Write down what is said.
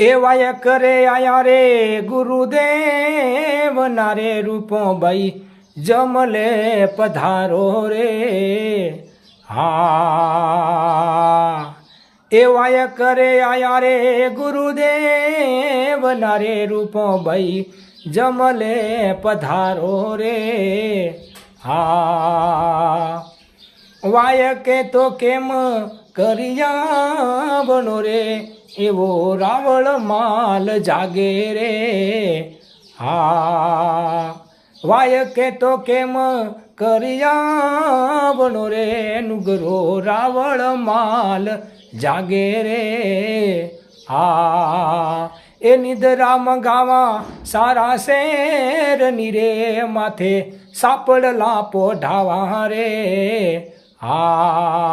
એવાય કરે આયા રે ગુરુદેવ ના રે રૂપો ભાઈ જમલે પધારો રે. હા. એવાય કરે આયા રે ગુરુદેવ ના રે રૂપો ભાઈ જમલે પધારો રે. હા. વાય કે તો કેમ કરિયા બનો રે, એવો રાવળ માલ જાગે રે. હા, વાય કે તો કેમ કરિયા બનો રે, નુગરો રાવળ માલ જાગે રે. હા, એ નિદરામ ગાવા સારા શેર નીરે માથે સાપડ લાપો ઢાવા રે. હા